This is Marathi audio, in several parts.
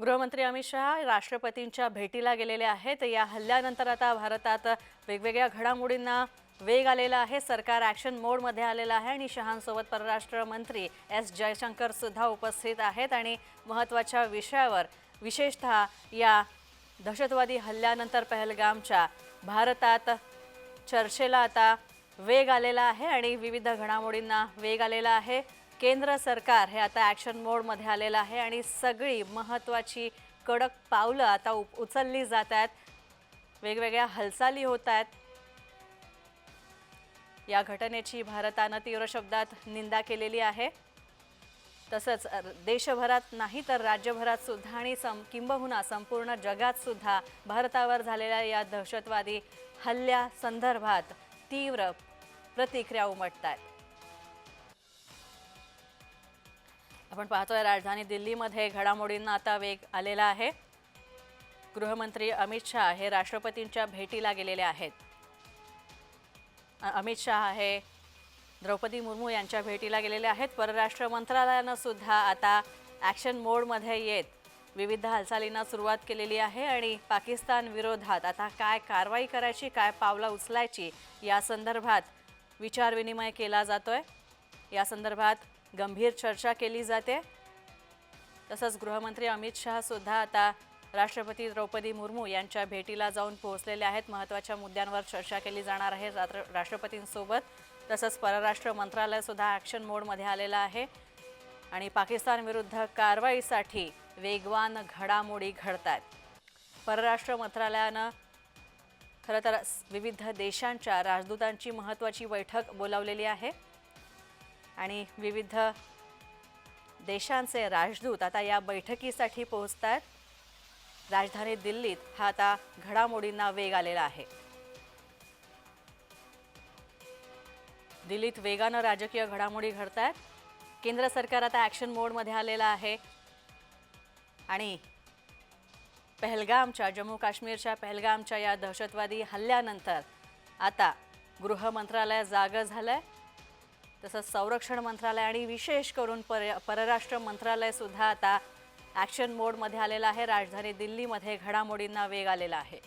गृहमंत्री अमित शहा राष्ट्रपतींच्या भेटीला गेलेले आहेत. या हल्ल्यानंतर आता भारतात वेगवेगळ्या घडामोडींना वेग आलेला आहे. सरकार ॲक्शन मोडमध्ये आलेलं आहे आणि शहांसोबत परराष्ट्र मंत्री एस जयशंकर सुद्धा उपस्थित आहेत. आणि महत्त्वाच्या विषयावर विशेषतः या दहशतवादी हल्ल्यानंतर पहलगामच्या भारतात चर्चेला आता वेग आलेला आहे आणि विविध घडामोडींना वेग आलेला आहे. केंद्र सरकार हे आता ॲक्शन मोडमध्ये आलेलं आहे आणि सगळी महत्त्वाची कडक पावलं आता उ उचलली जात आहेत. वेगवेगळ्या हालचाली होत आहेत. या घटनेची भारतानं तीव्र शब्दात निंदा केलेली आहे. तसंच देशभरात नाही तर राज्यभरात सुद्धा आणि सं किंबहुना संपूर्ण जगात सुद्धा भारतावर झालेल्या या दहशतवादी हल्ल्यासंदर्भात तीव्र प्रतिक्रिया उमटत आहेत आपण पाहतोय राजधानी दिल्लीमध्ये घडामोडींना आता वेग आलेला आहे. गृहमंत्री अमित शहा हे राष्ट्रपतींच्या भेटीला गेलेले आहेत. अमित शहा हे द्रौपदी मुर्मू यांच्या भेटीला गेलेले आहेत. परराष्ट्र मंत्रालयानं सुद्धा आता ॲक्शन मोडमध्ये येत विविध हालचालींना सुरुवात केलेली आहे आणि पाकिस्तान विरोधात आता काय कारवाई करायची काय पावलं उचलायची या संदर्भात विचारविनिमय केला जातोय. या संदर्भात गंभीर चर्चा केली जाते. तसंच गृहमंत्री अमित शहा सुद्धा आता राष्ट्रपती द्रौपदी मुर्मू यांच्या भेटीला जाऊन पोहोचलेले आहेत. महत्त्वाच्या मुद्द्यांवर चर्चा केली जाणार आहे रात्र राष्ट्रपतींसोबत. तसंच परराष्ट्र मंत्रालय सुद्धा ॲक्शन मोडमध्ये आलेलं आहे. आणि पाकिस्तानविरुद्ध कारवाईसाठी वेगवान घडामोडी घडत आहेत परराष्ट्र मंत्रालयानं खरं तर विविध देशांच्या राजदूतांची महत्त्वाची बैठक बोलावलेली आहे. आणि विविध देशांचे राजदूत आता या बैठकीसाठी पोहोचत आहेत राजधानी दिल्लीत हा आता घडामोडींना वेग आलेला आहे. दिल्लीत वेगानं राजकीय घडामोडी घडत आहेत केंद्र सरकार आता ॲक्शन मोडमध्ये आलेलं आहे. आणि पहलगामच्या जम्मू काश्मीरच्या पहलगामच्या या दहशतवादी हल्ल्यानंतर आता गृह मंत्रालय जागं झालं आहे तसंच संरक्षण मंत्रालय आणि विशेष करून पर परराष्ट्र मंत्रालय सुद्धा आता ॲक्शन मोडमध्ये आलेलं आहे. राजधानी दिल्लीमध्ये घडामोडींना वेग आलेला आहे.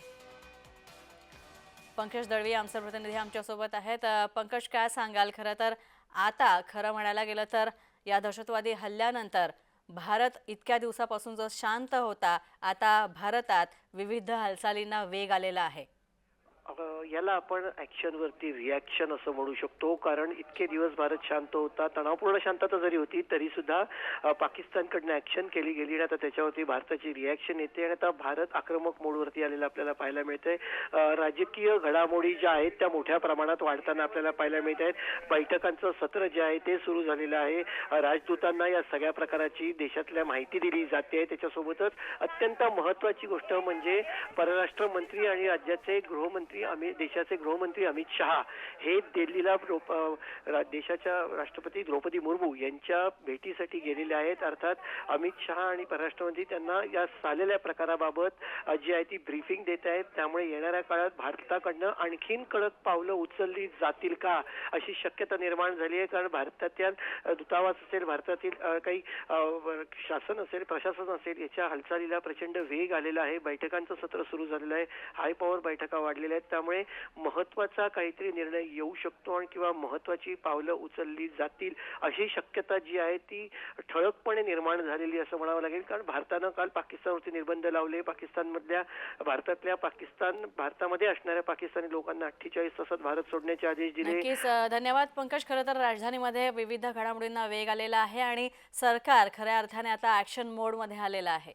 पंकज दळवी आमचे प्रतिनिधी आमच्यासोबत आहेत. पंकज काय सांगाल? खरं तर आता खरं म्हणायला गेलं तर या दहशतवादी हल्ल्यानंतर भारत इतक्या दिवसापासून जो शांत होता आता भारतात विविध हालचालींना वेग आलेला आहे. याला आपण ऍक्शनवरती रिॲक्शन असं म्हणू शकतो. कारण इतके दिवस भारत शांत होता तणावपूर्ण शांतता जरी होती तरी सुद्धा पाकिस्तानकडनं ऍक्शन केली गेली आणि आता त्याच्यावरती भारताची रिॲक्शन येते आणि आता भारत आक्रमक मोडवरती आलेला आपल्याला पाहायला मिळतंय. आहे राजकीय घडामोडी ज्या आहेत त्या मोठ्या प्रमाणात वाढताना आपल्याला पाहायला मिळत आहेत बैठकांचं सत्र जे आहे ते सुरू झालेलं आहे. राजदूतांना या सगळ्या प्रकाराची देशातल्या माहिती दिली जाते. त्याच्यासोबतच अत्यंत महत्वाची गोष्ट म्हणजे परराष्ट्र मंत्री आणि राज्याचे गृहमंत्री अमित देशाचे गृहमंत्री अमित शहा हे दिल्लीला देशाच्या राष्ट्रपती द्रौपदी मुर्मू यांच्या भेटीसाठी गेलेले आहेत. अर्थात अमित शहा आणि परराष्ट्र मंत्री त्यांना या चाललेल्या प्रकाराबाबत जी आहे ती ब्रीफिंग देत आहेत. त्यामुळे येणाऱ्या काळात भारताकडनं आणखीन कडक पावलं उचलली जातील का अशी शक्यता निर्माण झाली आहे. कारण भारतातल्या दूतावास असेल भारतातील काही शासन असेल प्रशासन असेल याच्या हालचालीला प्रचंड वेग आलेला आहे. बैठकांचं सत्र सुरू झालेलं आहे. हाय पॉवर बैठका वाढलेल्या आहेत. त्यामुळे महत्त्वाचा काहीतरी निर्णय येऊ शकतो आणि किंवा महत्वाची पावलं उचलली जातील अशी शक्यता जी आहे ती ठळकपणे निर्माण झालेली असं म्हणावं लागेल. कारण भारतानं काल पाकिस्तानवरती निर्बंध लावले. पाकिस्तानमधल्या भारतातल्या पाकिस्तान भारतामध्ये असणाऱ्या पाकिस्तानी लोकांना अठ्ठेचाळीस तासात भारत सोडण्याचे आदेश दिले. धन्यवाद पंकज. खरं तर राजधानीमध्ये विविध घडामोडींना वेग आलेला आहे आणि सरकार खऱ्या अर्थाने आता ऍक्शन मोडमध्ये आलेलं आहे.